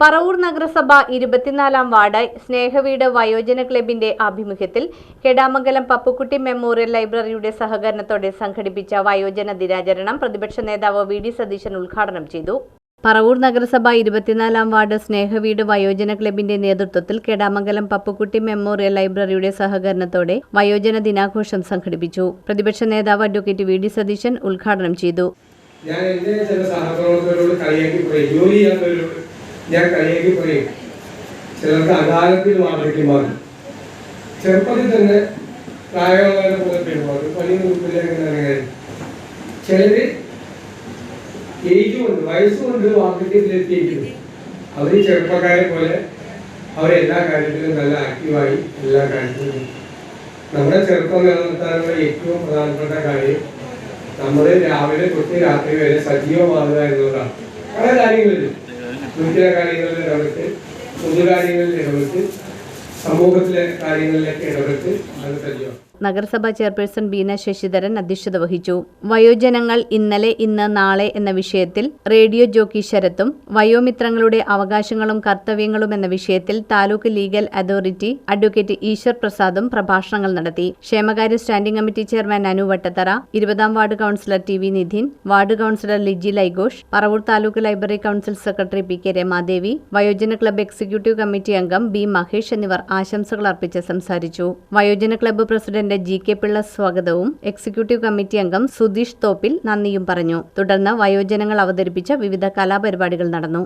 പറവൂർ നഗരസഭ ഇരുപത്തിനാലാം വാർഡ് സ്നേഹവീട് വയോജന ക്ലബിന്റെ ആഭിമുഖ്യത്തിൽ കെടാമംഗലം പപ്പുക്കുട്ടി മെമ്മോറിയൽ ലൈബ്രറിയുടെ സഹകരണത്തോടെ സംഘടിപ്പിച്ച വയോജന ദിനാചരണം പ്രതിപക്ഷ നേതാവ് വി ഡി സതീശൻ ഉദ്ഘാടനം ചെയ്തു. പറവൂർ നഗരസഭ ഇരുപത്തിനാലാം വാർഡ് സ്നേഹവീട് വയോജന ക്ലബിന്റെ നേതൃത്വത്തിൽ കെടാമംഗലം പപ്പുക്കുട്ടി മെമ്മോറിയൽ ലൈബ്രറിയുടെ സഹകരണത്തോടെ വയോജന ദിനാഘോഷം സംഘടിപ്പിച്ചു. പ്രതിപക്ഷ നേതാവ് അഡ്വക്കേറ്റ് വി ഡി സതീശൻ ഉദ്ഘാടനം ചെയ്തു. ഞാൻ എന്റെ ചില സഹപ്രവർത്തകരോട് കളിയാക്കി ഞാൻ കഴിയേക്ക് പറയും ചിലർക്ക് അകാലത്തിൽ വാർദ്ധക്യം മാറും. ചെറുപ്പത്തിൽ തന്നെ പ്രായമുള്ളവരെ പോലെ പെരുമാറും പണി ഇറങ്ങാൻ ചിലര് ഏജ് കൊണ്ട് വയസ്സുകൊണ്ട് അവർ ചെറുപ്പക്കാരെ പോലെ അവരെല്ലാ കാര്യത്തിലും നല്ല ആക്റ്റീവായി എല്ലാ കാര്യത്തിലും നമ്മുടെ ചെറുപ്പം നിലനിർത്താനുള്ള ഏറ്റവും പ്രധാനപ്പെട്ട കാര്യം നമ്മൾ രാവിലെ തൊട്ട് രാത്രി വരെ സജീവമാകുക എന്നുള്ളതാണ്. പല കാര്യങ്ങളിലും. വീട്ടിലെ കാര്യങ്ങളിൽ ഇടപെട്ട് പൊതുകാര്യങ്ങളിൽ ഇടപെട്ട് സമൂഹത്തിലെ കാര്യങ്ങളിലൊക്കെ ഇടപെട്ട് അത് സജീവം നഗരസഭാ ചെയർപേഴ്സൺ ബീന ശശിധരൻ അധ്യക്ഷത വഹിച്ചു. വയോജനങ്ങൾ ഇന്നലെ ഇന്ന് നാളെ എന്ന വിഷയത്തിൽ റേഡിയോ ജോക്കി ശരത്തും വയോമിത്രങ്ങളുടെ അവകാശങ്ങളും കർത്തവ്യങ്ങളും എന്ന വിഷയത്തിൽ taluk legal authority advocate Ishwar പ്രസാദും പ്രഭാഷണങ്ങൾ നടത്തി. ക്ഷേമകാര്യ standing committee chairman Anu Vattathara ഇരുപതാം ward councillor T V Nidhin ward councillor Liji Laighosh Paravur taluk library council secretary P K Ramadevi വയോജന ക്ലബ്ബ് എക്സിക്യൂട്ടീവ് കമ്മിറ്റി അംഗം ബി മഹേഷ് എന്നിവർ ആശംസകൾ അർപ്പിച്ച് സംസാരിച്ചു. വയോജന club president G K Pillai സ്വാഗതവും executive committee അംഗം സുധീഷ് തോപ്പിൽ നന്ദിയും പറഞ്ഞു. തുടർന്ന് വയോജനങ്ങൾ അവതരിപ്പിച്ച വിവിധ കലാപരിപാടികൾ നടന്നു.